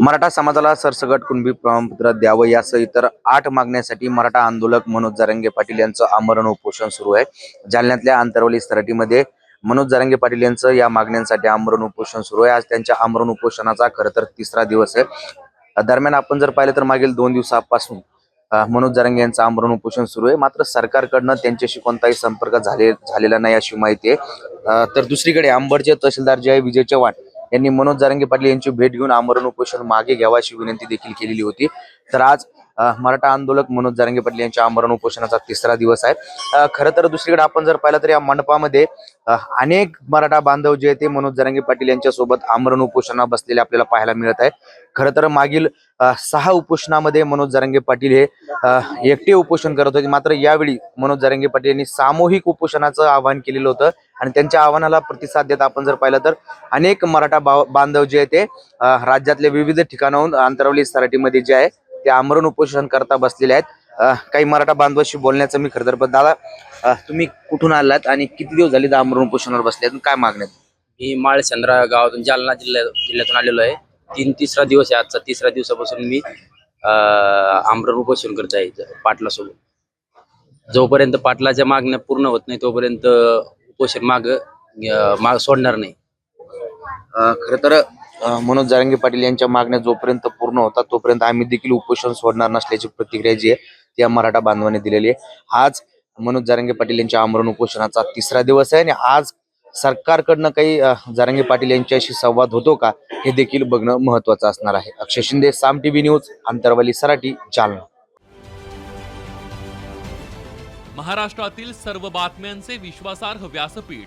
मराठा समाजाला सरसगट कुणबी प्रमाणपत्र द्यावं यासह इतर आठ मागण्यासाठी मराठा आंदोलक मनोज जरंगे पाटील यांचं आमरण उपोषण सुरू आहे. जालन्यातल्या आंतरवली सराटीमध्ये मनोज जरंगे पाटील यांचं या मागण्यांसाठी आमरण उपोषण सुरू आहे. आज त्यांच्या आमरण उपोषणाचा खरं तर तिसरा दिवस आहे. दरम्यान आपण जर पाहिलं तर मागील दोन दिवसापासून मनोज जरंगे यांचं आमरण उपोषण सुरू आहे. मात्र सरकारकडनं त्यांच्याशी कोणताही संपर्क झाले झालेला नाही अशी माहिती आहे. तर दुसरीकडे अंबडचे तहसीलदार जे आहे विजय चव्हाण यांनी मनोज जरांगे पाटील यांची भेट घेऊन आमरण उपोषण मागे घ्यावा अशी विनंती देखील केलेली होती. तर आज मराठा आंदोलक मनोज जारंगे पाटील यांच्या आमरण उपोषणाचा तिसरा दिवस आहे. खरं तर दुसरीकडे आपण जर पाहिलं तर या मंडपामध्ये अनेक मराठा बांधव जे आहे ते मनोज जारंगे पाटील यांच्या सोबत आमरण उपोषणा बसलेले आपल्याला पाहायला मिळत आहे. खरं तर मागील सहा उपोषणामध्ये मनोज जारंगे पाटील हे एकटे उपोषण करत होते. मात्र यावेळी मनोज जारंगे पाटील यांनी सामूहिक उपोषणाचं आवाहन केलेलं होतं आणि त्यांच्या आव्हानाला प्रतिसाद देत आपण जर पाहिलं तर अनेक मराठा बांधव जे आहे ते राज्यातल्या विविध ठिकाणाहून अंतरावली सराटीमध्ये जे आहे ते आमरण उपोषण करता बसलेले आहेत. काही मराठा बांधवाशी बोलण्याचं मी खरं तर पण दादा तुम्ही कुठून आलात आणि किती दिवस झाले आमरण उपोषणावर बसले आहेत? काय मागण्यात मी माळचंद्रा गावातून जालना जिल्ह्या जिल्ह्यातून आलेलो आहे. तीन तिसरा दिवस आहे आजचा. तिसऱ्या दिवसापासून मी आमरण उपोषण करत आहे पाटलासोबत. जोपर्यंत पाटलाच्या मागण्या पूर्ण होत नाही तोपर्यंत उपोषण माग माग सोडणार नाही. खरं तर मनोज जारंगे पाटील यांच्या मागण्या जोपर्यंत पूर्ण होतात तोपर्यंत आम्ही देखील उपोषण सोडणार नसल्याची प्रतिक्रिया जी आहे ती या मराठा बांधवाने दिलेली आहे. आज मनोज जारंगे पाटील यांच्या आमरण उपोषणाचा तिसरा दिवस आहे आणि आज सरकारकडनं काही जारंगे पाटील यांच्याशी संवाद होतो का हे देखील बघणं महत्वाचं असणार आहे. Akshay Shinde Saam TV news Antarwali Sarati Jalna. महाराष्ट्रातील सर्व बातम्यांचे विश्वासार्ह व्यासपीठ